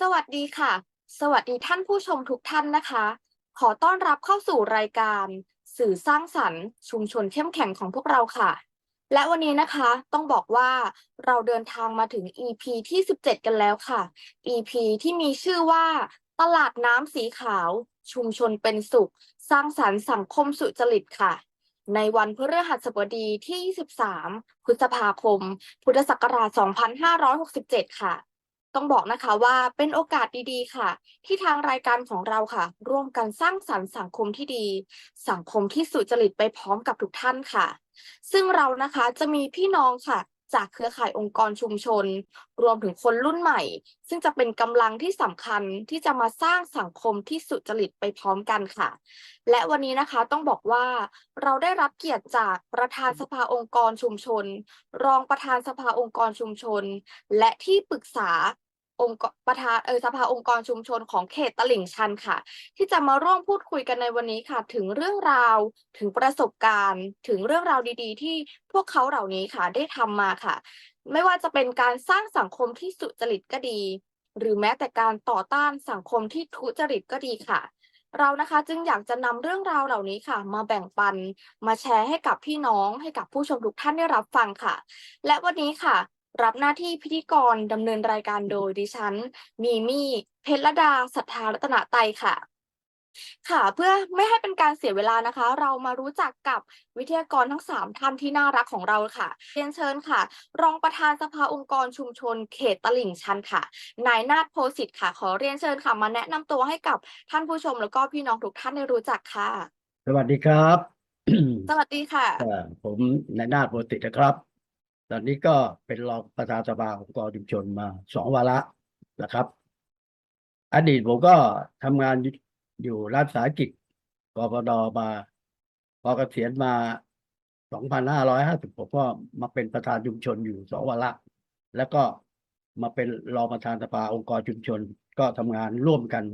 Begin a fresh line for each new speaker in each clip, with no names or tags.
สวัสดีค่ะ สวัสดีท่านผู้ชมทุกท่านนะคะ ขอต้อนรับเข้าสู่รายการ สื่อสร้างสรรค์ชุมชนเข้มแข็งของพวกเราค่ะ และวันนี้นะคะต้องบอกว่าเราเดินทางมาถึง EP ที่ 17 กันแล้วค่ะ EP ที่มีชื่อว่า ตลาดน้ำสีขาว ชุมชนเป็นสุข สร้างสรรค์สังคมสุจริตค่ะ ในวันพฤหัสบดีที่ 23 พฤษภาคม พุทธศักราช 2567 ค่ะ ต้องบอกนะคะว่าเป็นโอกาสดีๆ ค่ะ ที่ทางรายการของเราค่ะ ร่วมกันสร้างสรรค์สังคมที่ดี สังคมที่สุจริตไปพร้อมกับทุกท่านค่ะ ซึ่งเรานะคะจะมีพี่น้องค่ะ จากเครือข่ายองค์กรชุมชน รวมถึงคนรุ่นใหม่ ซึ่งจะเป็นกำลังที่สำคัญที่จะมาสร้างสังคมที่สุจริตไปพร้อมกันค่ะ และวันนี้นะคะต้องบอกว่าเราได้รับเกียรติจากประธานสภาองค์กรชุมชน รองประธานสภาองค์กรชุมชน และที่ปรึกษา องค์ประธานเออสภาองค์กรชุมชนของเขตตลิ่งชันค่ะ ที่จะมาร่วมพูดคุยกันในวันนี้ค่ะ ถึงเรื่องราวถึงประสบการณ์ ถึงเรื่องราวดีๆ ที่พวกเขาเหล่านี้ค่ะ ได้ทำมาค่ะ ไม่ว่าจะเป็นการสร้างสังคมที่สุจริตก็ดี หรือแม้แต่การต่อต้านสังคมที่ทุจริตก็ดีค่ะเรานะคะจึงอยากจะนำเรื่องราวเหล่านี้ค่ะ มาแบ่งปันมาแชร์ให้กับพี่น้องให้กับผู้ชมทุกท่านได้รับฟังค่ะ และวันนี้ค่ะ รับหน้าที่พิธีกรดำเนินรายการโดยดิฉัน มีมี่เพชรดาศรัทธารัตนไตรค่ะ ค่ะเพื่อไม่ให้เป็นการเสียเวลานะคะ เรามารู้จักกับวิทยากรทั้งสามท่านที่น่ารักของเราค่ะเรียนเชิญค่ะ รองประธานสภาองค์กรชุมชน เขตตลิ่งชันค่ะ นายนาฏโพสิทธิ์ค่ะ ขอเรียนเชิญค่ะ มาแนะนำตัวให้กับท่านผู้ชมแล้วก็พี่น้องทุกท่านได้รู้จักค่ะ
สวัสดีครับ
สวัสดีค่ะ
เอ่อผมนายนาถโพตินะครับ ตอนนี้ก็เป็นรองประธานสภาองค์กรชุมชนมาสองวาระนะครับ อดีตผมก็ทำงานอยู่รัฐสาหกิจกพดมาพอเกษียณมาสองพันห้าร้อยห้าสิบผมก็มาเป็นประธานชุมชนอยู่สองวาระแล้วก็มาเป็นรองประธานสภาองค์กรชุมชนก็ทำงานร่วมกัน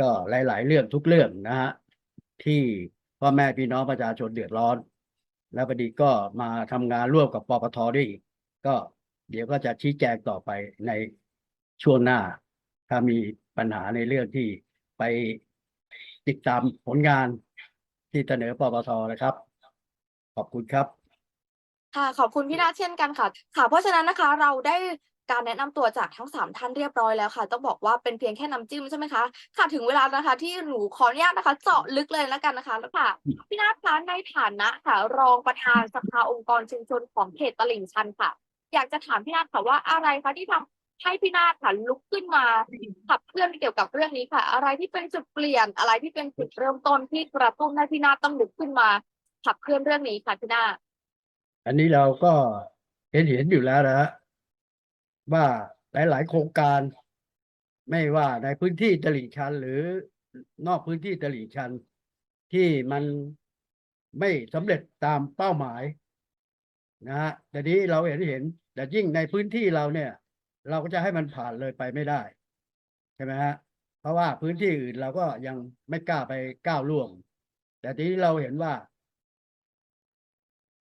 ก็หลาย ๆ เรื่องทุกเรื่องนะฮะที่พ่อแม่พี่น้องประชาชนเดือดร้อน แล้วพอดีก็มาทำงานร่วมกับปปทด้วยอีก ก็เดี๋ยวก็จะชี้แจงต่อไปในช่วงหน้า ถ้ามีปัญหาในเรื่องที่ไปติดตามผลงานที่เสนอปปทนะครับ ขอบคุณครับ
ค่ะขอบคุณพี่นาเช่นกันค่ะค่ะเพราะฉะนั้นนะคะเราได้ การแนะนำตัวจากทั้งสามท่านเรียบร้อยแล้วค่ะ ต้องบอกว่าเป็นเพียงแค่น้ำจิ้มใช่ไหมคะค่ะถึงเวลานะคะ ที่หนูขออนุญาตนะคะ เจาะลึกเลยแล้วกันนะคะแล้วค่ะพี่นาฏคะในฐานะค่ะ รองประธานสภาองค์กรชุมชนของเขตตลิ่งชันค่ะ อยากจะถามพี่นาฏค่ะว่าอะไรคะที่ทำให้พี่นาฏค่ะลุกขึ้นมาขับเคลื่อนเกี่ยวกับเรื่องนี้ค่ะ อะไรที่เป็นจุดเปลี่ยนอะไรที่เป็นจุดเริ่มต้นที่กระตุ้นให้พี่นาฏต้องลุกขึ้นมาขับเคลื่อนเรื่องนี้ค่ะพี่นาฏ
อันนี้เราก็เห็นเห็นอยู่แล้วนะฮะ ว่าหลาย ๆ โครงการ ไม่ว่าในพื้นที่ตลิ่งชันหรือนอกพื้นที่ตลิ่งชัน ที่มันไม่สำเร็จตามเป้าหมายนะฮะแต่นี้เราเห็นเห็น แต่ยิ่งในพื้นที่เราเนี่ย เราก็จะให้มันผ่านเลยไปไม่ได้ ใช่ไหมฮะ เพราะว่าพื้นที่อื่นเราก็ยังไม่กล้าไปก้าวล่วง แต่ทีนี้เราเห็นว่า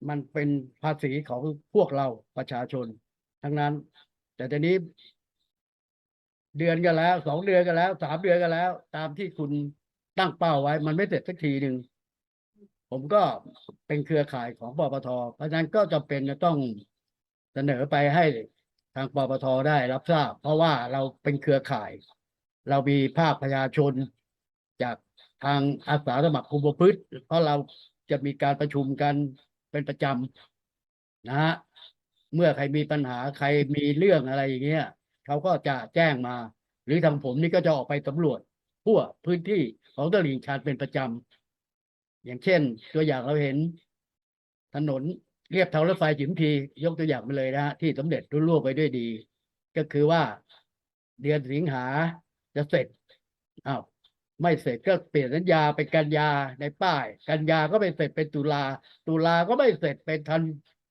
มันเป็นภาษีของพวกเราประชาชน ทั้งนั้น แต่ทีนี้ เดือนกันแล้วสองเดือนกันแล้วสามเดือนกันแล้ว ตามที่คุณตั้งเป้าไว้ มันไม่เสร็จสักทีหนึ่งผมก็เป็นเครือข่ายของปปทเพราะฉะนั้นก็จำเป็นจะต้องเสนอไปให้ทางปปทได้รับทราบ เพราะว่าเราเป็นเครือข่าย เรามีภาคประชาชน จากทางอาสาสมัครคุมประพฤติเพราะเราจะมีการประชุมกันเป็นประจำนะฮะ เมื่อใครมีปัญหาใครมีเรื่องอะไรอย่างเงี้ยเขาก็จะแจ้งมา หรือทางผมนี่ก็จะออกไปสำรวจทั่วพื้นที่ของตลิ่งชันเป็นประจำอย่างเช่น ตัวอย่างเราเห็น ถนนเรียบทางรถไฟจิมพียกตัวอย่างไปเลยนะฮะที่สำเร็จรุ่ล่วงไปด้วยดี ก็คือว่าเดือนสิงหาจะเสร็จอ้าวไม่เสร็จก็เปลี่ยนสัญญาเป็นกันยาในป้าย กันยาก็ไม่เสร็จเป็นตุลาตุลาก็ไม่เสร็จเป็นธัน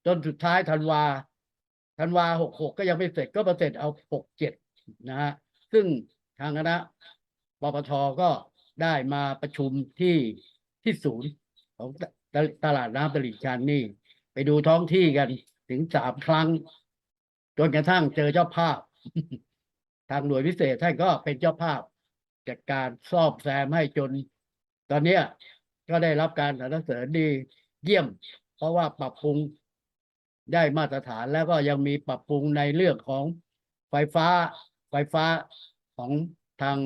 จนสุดท้ายธันวา ธันวาหกหกก็ยังไม่เสร็จก็มาเสร็จเอาหกเจ็ดนะฮะซึ่งทางคณะปปทก็ได้มาประชุมที่ที่ศูนย์ของตตลาดน้ำตลิ่งชันนี่ ไปดูท้องที่กันถึงสามครั้ง จนกระทั่งเจอเจ้าภาพ ทางหน่วยพิเศษท่านก็เป็นเจ้าภาพ จัดการซ่อมแซมให้จน ตอนเนี้ยก็ได้รับการสรรเสริญดีเยี่ยม เพราะว่าปรับปรุง ได้มาตรฐานแล้วก็ยังมีปรับปรุงในเรื่องของไฟฟ้าไฟฟ้าของทาง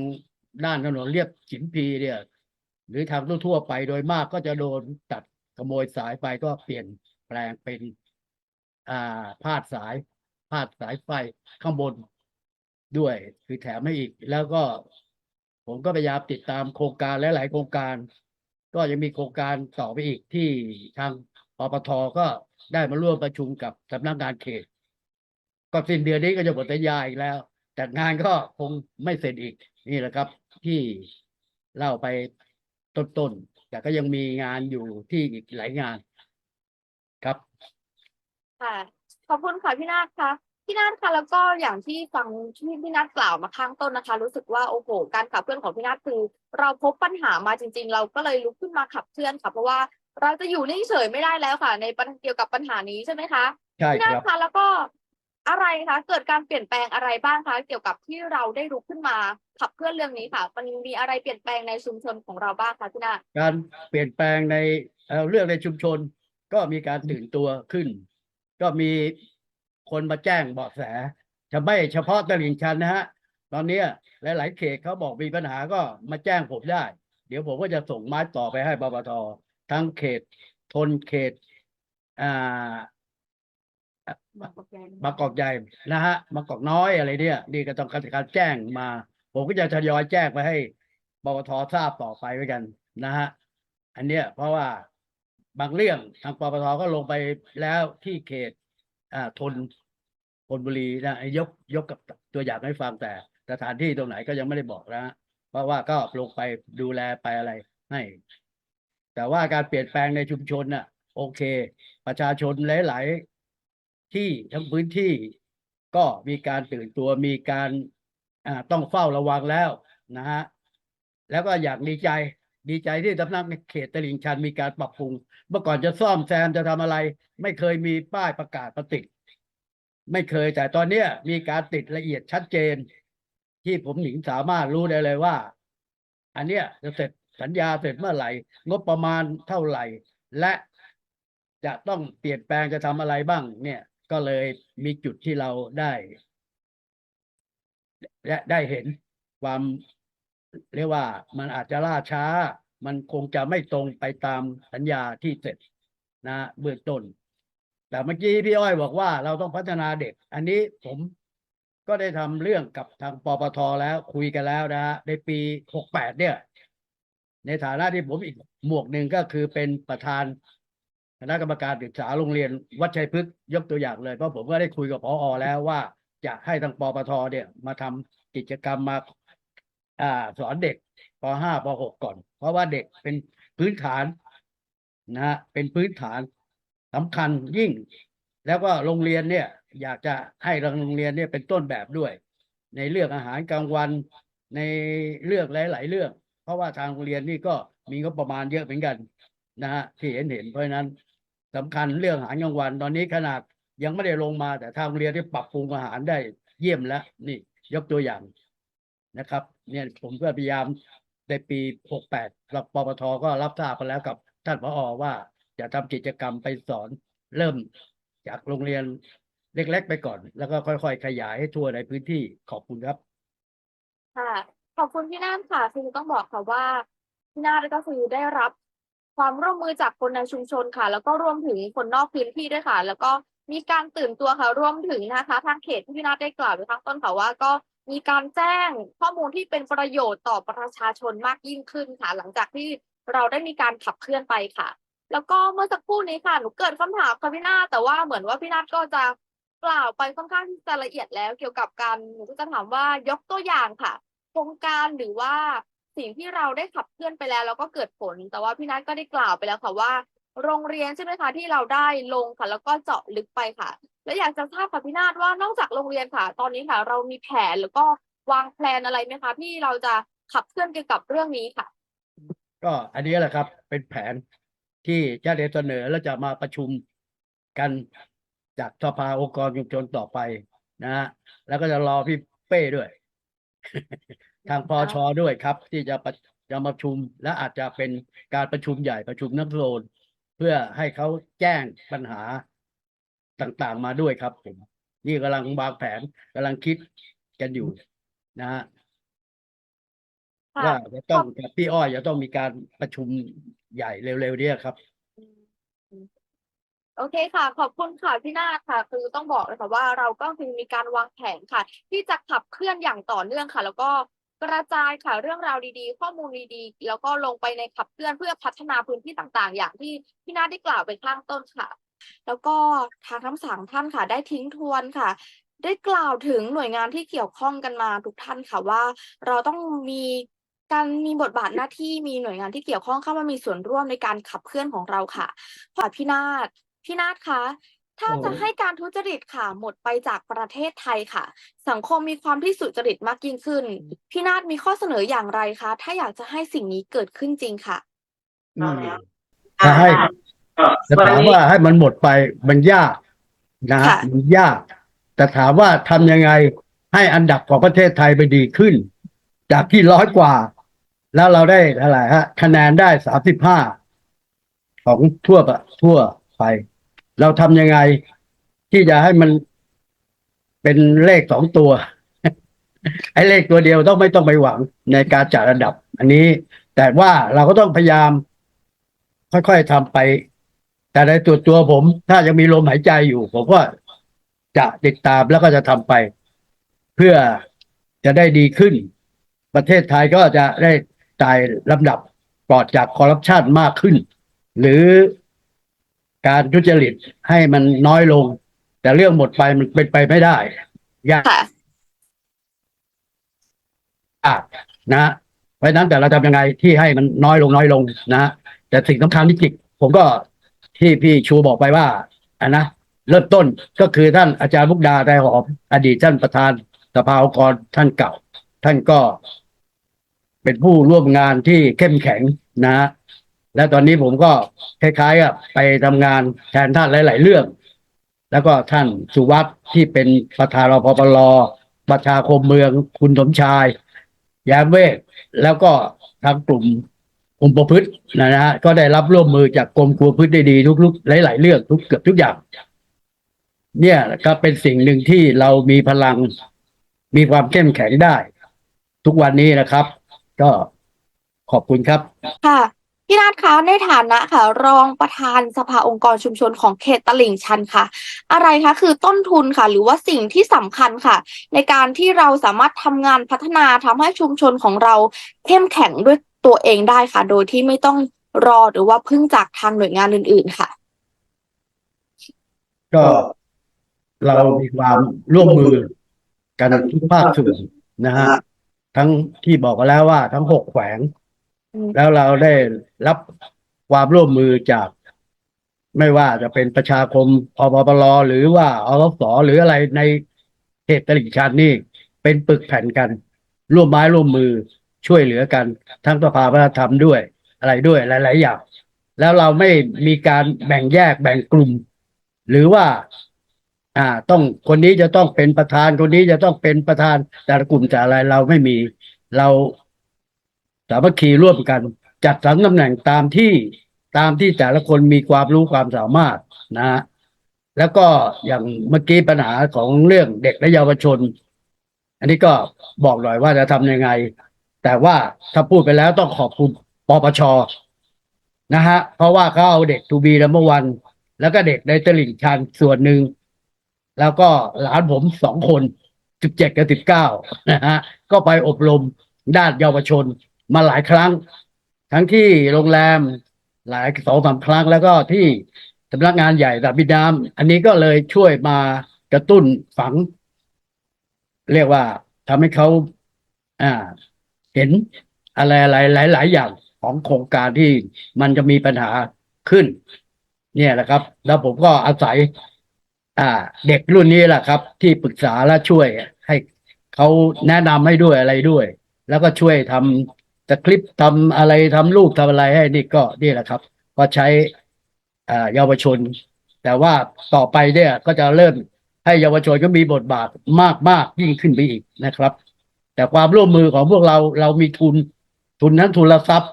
ด้านถนนเรียบสินพีเนี่ย หรือทางทั่วไปโดยมากก็จะโดนตัดขโมยสายไปก็เปลี่ยนแปลงเป็น อ่าพาดสายพาดสายไฟข้างบนด้วย คือแถมให้อีก แล้วก็ ผมก็พยายามติดตามโครงการหลาย ๆ โครงการ ก็ยังมีโครงการต่อไปอีกที่ทาง ปปทก็ได้มาร่วมประชุมกับสำนักงานเขต ก็สิ้นเดือนนี้ก็จะหมดสัญญาอีกแล้ว แต่งานก็คงไม่เสร็จอีกนี่แหละครับ ที่เล่าไปต้นๆแต่ก็ยังมีงานอยู่ที่อีกหลายงานครับ
ค่ะขอบคุณค่ะพี่นาฏคะพี่นาฏคะแล้วก็อย่างที่ฟังที่พี่นาฏกล่าวมาข้างต้นนะคะ รู้สึกว่าโอ้โหการขับเคลื่อนของพี่นาฏคือ เราพบปัญหามาจริง ๆ เราก็เลยลุกขึ้นมาขับเคลื่อนค่ะเพราะว่า เราจะอยู่นิ่งเฉยไม่ได้แล้วค่ะ ในปัญหาเกี่ยวกับปัญหานี้ใช่ไหมคะ
ใช่
พี่
ค
นาฏ
รับ
คะแล้วก็อะไรคะเกิดการเปลี่ยนแปลงอะไรบ้างคะเกี่ยวกับที่เราได้ลุกขึ้นมาขับเคลื่อนเรื่องนี้ค่ะ มันมีอะไรเปลี่ยนแปลงในชุมชนของเราบ้างคะพี่นาฏ
การเปลี่ยนแปลงในเอ่อเรื่องในชุมชน ก็มีการตื่นตัวขึ้น ก็มีคนมาแจ้งเบาะแสจะไม่เฉพาะตลิ่งชันนะฮะ ตอนเนี้ยหลาย ๆ เขตเขาบอกมีปัญหาก็มาแจ้งผมได้ เดี๋ยวผมก็จะส่งไม้ต่อไปให้ปปท ทั้งเขตทนเขตอ่าบางกอกใหญ่นะฮะบางกอกน้อยอะไรเนี่ยนี่ก็ต้องการการแจ้งมา ผมก็จะทยอยแจ้งไปให้ปปททราบต่อไปไว้กันนะฮะอันเนี้ยเพราะว่าบางเรื่องทางปปทก็ลงไปแล้วที่เขตอ่าทนธนบุรีนะยกยกกับตัวอย่างให้ฟังแต่สถานที่ตรงไหนก็ยังไม่ได้บอกนะฮะเพราะว่าก็ลงไปดูแลไปอะไรให้ แต่ว่าการเปลี่ยนแปลงในชุมชนน่ะ โอเค ประชาชนหลาย ๆ ที่ทั้งพื้นที่ ก็มีการตื่นตัวมีการต้องเฝ้าระวังแล้วนะฮะแล้วก็อยากดีใจ ดีใจที่สำนักเขตตลิ่งชันมีการปรับปรุง เมื่อก่อนจะซ่อมแซมจะทำอะไร ไม่เคยมีป้ายประกาศประติดไม่เคยแต่ตอนนี้มีการติดละเอียดชัดเจน ที่ผมหญิงสามารถรู้ได้เลยว่า อันเนี้ยจะเสร็จ สัญญาเสร็จเมื่อไหร่ งบประมาณเท่าไหร่ และจะต้องเปลี่ยนแปลงจะทำอะไรบ้าง เนี่ย ก็เลยมีจุดที่เราได้ และได้เห็นความเรียกว่ามันอาจจะล่าช้า มันคงจะไม่ตรงไปตามสัญญาที่เสร็จนะเบื้องต้น แต่เมื่อกี้พี่อ้อยบอกว่าเราต้องพัฒนาเด็ก อันนี้ผมก็ได้ทำเรื่องกับทางปปทแล้วคุยกันแล้วนะฮะในปีหกแปดเนี่ย ในฐานะที่ผมอีกหมวกหนึ่งก็คือเป็นประธานคณะกรรมการศึกษาโรงเรียนวัดชัยพฤกษ์ยกตัวอย่างเลยเพราะผมก็ได้คุยกับพออแล้วว่า จะให้ทางปปทเนี่ยมาทำกิจกรรมมาอ่าสอนเด็กปห้าปหกก่อน เพราะว่าเด็กเป็นพื้นฐานนะฮะเป็นพื้นฐานสำคัญยิ่ง แล้วก็โรงเรียนเนี่ย อยากจะให้โรงเรียนเนี่ยเป็นต้นแบบด้วย ในเรื่องอาหารกลางวันในเรื่องหลาย ๆ เรื่อง เพราะว่าทางโรงเรียนนี่ก็มีงบประมาณเยอะเหมือนกันนะฮะที่เห็นเห็นเพราะฉะนั้นสำคัญเรื่องอาหารกลางวัน ตอนนี้ขนาดยังไม่ได้ลงมาแต่ทางโรงเรียนได้ปรับปรุงอาหารได้เยี่ยมแล้ว นี่ยกตัวอย่างนะครับ เนี่ยผมก็พยายามในปี 68เราปปทก็รับทราบไปแล้วกับท่านผอว่าจะทำกิจกรรมไปสอนเริ่มจากโรงเรียนเล็ก ๆ ไปก่อน แล้วก็ค่อย ๆ ขยายให้ทั่วในพื้นที่ขอบคุณครับ
ค่ะ ขอบคุณพี่นาฏค่ะคือต้องบอกค่ะว่าพี่นาฏก็คือได้รับความร่วมมือจากคนในชุมชนค่ะ แล้วก็รวมถึงคนนอกพื้นที่ด้วยค่ะ แล้วก็มีการตื่นตัวค่ะรวมถึงนะคะ ทางเขตที่พี่นาฏได้กล่าวไปข้างต้นค่ะว่าก็มีการแจ้งข้อมูลที่เป็นประโยชน์ต่อประชาชนมากยิ่งขึ้นค่ะ หลังจากที่เราได้มีการขับเคลื่อนไปค่ะ แล้วก็เมื่อสักครู่นี้ค่ะหนูเกิดคำถามค่ะพี่นาฏแต่ว่าเหมือนว่าพี่นาฏก็จะกล่าวไปค่อนข้างที่จะละเอียดแล้ว เกี่ยวกับการหนูก็จะถามว่ายกตัวอย่างค่ะ โครงการหรือว่าสิ่งที่เราได้ขับเคลื่อนไปแล้วแล้วก็เกิดผล แต่ว่าพี่นัทก็ได้กล่าวไปแล้วค่ะว่า โรงเรียนใช่ไหมคะที่เราได้ลงค่ะแล้วก็เจาะลึกไปค่ะ แล้วอยากจะทราบค่ะพี่นาฏว่านอกจากโรงเรียนค่ะ ตอนนี้ค่ะ เรามีแผนแล้วก็วางแผนอะไรไหมคะที่เราจะขับเคลื่อนเกี่ยวกับเรื่องนี้ค่ะ
ก็อันนี้แหละครับ เป็นแผนที่จะเสนอแล้วจะมาประชุมกันจากสภาองค์กรชุมชนต่อไปนะฮะแล้วก็จะรอพี่เป้ด้วย ทางพอชด้วยครับ ที่จะประจะมาประชุมและอาจจะเป็นการประชุมใหญ่ประชุมนักโทษเพื่อให้เขาแจ้งปัญหาต่างๆมาด้วยครับผมนี่กำลังวางแผนกำลังคิดกันอยู่นะฮะ
ค่ะ
ว่าจะต้องกับพี่อ้อยจะต้องมีการประชุมใหญ่เร็วๆเนี้ครับ
โอเคค่ะ ขอบคุณค่ะพี่นาค่ะ คือต้องบอกเลยค่ะว่าเราก็คือมีการวางแผนค่ะ ที่จะขับเคลื่อนอย่างต่อเนื่องค่ะ แล้วก็กระจายค่ะเรื่องราวดีๆ ข้อมูลดีๆ แล้วก็ลงไปในขับเคลื่อนเพื่อพัฒนาพื้นที่ต่างๆ อย่างที่พี่นาได้กล่าวไปข้างต้นค่ะ แล้วก็ทางทั้งสามท่านค่ะ ได้ทิ้งทวนค่ะ ได้กล่าวถึงหน่วยงานที่เกี่ยวข้องกันมาทุกท่านค่ะว่า เราต้องมีการมีบทบาทหน้าที่มีหน่วยงานที่เกี่ยวข้องเข้ามามีส่วนร่วมในการขับเคลื่อนของเราค่ะขอพี่นาฏ พี่นาฏคะ ถ้า
โอ้
จะให้การทุจริตค่ะหมดไปจากประเทศไทยค่ะ สังคมมีความที่สุจริตมากยิ่งขึ้น พี่นาฏมีข้อเสนออย่างไรคะ ถ้าอยากจะให้สิ่งนี้เกิดขึ้นจริงค่ะ
อืมถ้าให้จะถามว่าให้มันหมดไปมันยากนะฮะ
ค่ะ
มันยาก แต่ถามว่าทำยังไงให้อันดับของประเทศไทยไปดีขึ้น จากที่ร้อยกว่า แล้วเราได้เท่าไหร่ฮะ คะแนนได้สามสิบห้าของทั่วประทั่วไป เราทำยังไง ที่จะให้มันเป็นเลขสองตัว ไอ้เลขตัวเดียวต้องไม่ต้องไปหวังในการจัดอันดับ อันนี้ แต่ว่าเราก็ต้องพยายาม ค่อยๆทำไป แต่ในตัวตัวผม ถ้ายังมีลมหายใจอยู่ ผมก็จะติดตามแล้วก็จะทำไป เพื่อจะได้ดีขึ้น ประเทศไทยก็จะได้ไต่ลำดับปลอดจากคอร์รัปชันมากขึ้น หรือ การทุจริตให้มันน้อยลง แต่เรื่องหมดไปมันเป็นไปไม่ได้ยาก
ค่ะ
อะนะเพราะฉะนั้นแต่เราทำยังไงที่ให้มันน้อยลงน้อยลงนะแต่สิ่งสำคัญที่จิกผมก็ที่พี่ชูบอกไปว่าอะนะเริ่มต้นก็คือท่านอาจารย์มุกดาไตรหอมอดีตท่านประธานสภาองค์กรท่านเก่า ท่านก็เป็นผู้ร่วมงานที่เข้มแข็งนะ และตอนนี้ผมก็คล้ายๆกับไปทำงานแทนท่านหลาย ๆ เรื่อง แล้วก็ท่านสุวัสด์ที่เป็นประธานรพปลประชาคมเมืองคุณสมชาย ยามเวทแล้วก็ทางกลุ่มกลุ่มประพฤตินะฮะก็ได้รับร่วมมือจากกรมครัวพืชได้ดีทุกๆหลาย ๆ เรื่องทุกเกือบทุกอย่าง เนี่ยก็เป็นสิ่งหนึ่งที่เรามีพลังมีความเข้มแข็งได้ ทุกวันนี้นะครับ ก็ขอบคุณครับ
ค่ะ พี่นาฏคะในฐานะค่ะ รองประธานสภาองค์กรชุมชนของเขตตลิ่งชันค่ะ อะไรคะคือต้นทุนค่ะ หรือว่าสิ่งที่สำคัญค่ะ ในการที่เราสามารถทำงานพัฒนาทำให้ชุมชนของเราเข้มแข็งด้วยตัวเองได้ค่ะ โดยที่ไม่ต้องรอหรือว่าพึ่งจากทางหน่วยงานอื่น ๆค่ะ
ก็เรามีความร่วมมือกันทุกภาคส่วนนะฮะทั้งที่บอกกันแล้วว่าทั้งหกแขวง แล้วเราได้รับความร่วมมือจาก ไม่ว่าจะเป็นประชาคมอปปลหรือว่าอรสหรืออะไรในเขตตลิ่งชันนี่ เป็นปึกแผ่นกัน ร่วมไม้ร่วมมือช่วยเหลือกัน ทั้งสภาวัฒนธรรมด้วย อะไรด้วยหลาย ๆ อย่าง แล้วเราไม่มีการแบ่งแยกแบ่งกลุ่ม หรือว่า อ่า ต้องคนนี้จะต้องเป็นประธานคนนี้จะต้องเป็นประธานแต่ละกลุ่มแต่อะไรเราไม่มีเราามัคคีร่วมกัน จัดสรรตำแหน่งตามที่ตามที่แต่ละคนมีความรู้ความสามารถนะฮะแล้วก็อย่างเมื่อกี้ปัญหาของเรื่องเด็กและเยาวชน อันนี้ก็บอกหน่อยว่าจะทำยังไง แต่ว่าถ้าพูดไปแล้วต้องขอบคุณปปชนะฮะ เพราะว่าเขาเอาเด็กทูบีแล้วเมื่อวัน แล้วก็เด็กในตลิ่งชันส่วนหนึ่ง แล้วก็หลานผมสองคนสิบเจ็ดกับสิบเก้านะฮะ ก็ไปอบรมด้านเยาวชน มาหลายครั้ง ทั้งที่โรงแรมหลายสองสามครั้งแล้วก็ที่สำนักงานใหญ่สาบินน้ำอันนี้ก็เลยช่วยมากระตุ้นฝัง เรียกว่าทำให้เขาอ่า เห็นอะไรอะไรหลายหลายอย่างของโครงการที่มันจะมีปัญหาขึ้น เนี่ยแหละครับ แล้วผมก็อาศัย อ่า เด็กรุ่นนี้แหละครับ ที่ปรึกษาและช่วยให้เขาแนะนำให้ด้วยอะไรด้วย แล้วก็ช่วยทำ สคริปต์ทำอะไรทำรูปทำอะไรให้นี่ก็นี่แหละครับ ก็ใช้อ่าเยาวชน แต่ว่าต่อไปเนี่ยก็จะเริ่มให้เยาวชนก็มีบทบาทมากมากยิ่งขึ้นไปอีกนะครับ แต่ความร่วมมือของพวกเราเรามีทุน ทุนนั้นทุนทรัพย์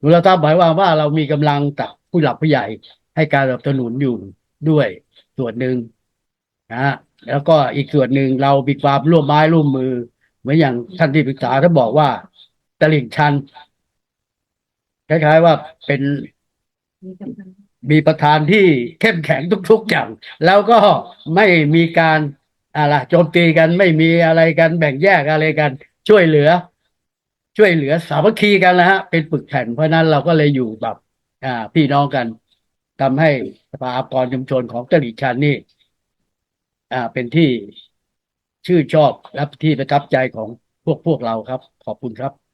ทุนทรัพย์หมายความว่าเรามีกำลังจากผู้หลักผู้ใหญ่ให้การสนับสนุนอยู่ด้วยส่วนหนึ่งนะฮะแล้วก็อีกส่วนหนึ่งเรามีความร่วมไม้ร่วมมือ เหมือนอย่างท่านที่ปรึกษาท่านบอกว่า ตลิ่งชันคล้ายๆว่าเป็นมีประธานที่เข้มแข็งทุก ๆ อย่าง แล้วก็ไม่มีการอะไรโจมตีกันไม่มีอะไรกันแบ่งแยกอะไรกัน ช่วยเหลือ ช่วยเหลือสามัคคีกันนะฮะ เป็นปึกแผ่นเพราะนั้นเราก็เลยอยู่แบบอ่า พี่น้องกันทำให้สภาองค์กรชุมชนของตลิ่งชันนี่ อ่า เป็นที่ชื่นชอบและที่ประทับใจของพวกพวกเราครับ ขอบคุณครับ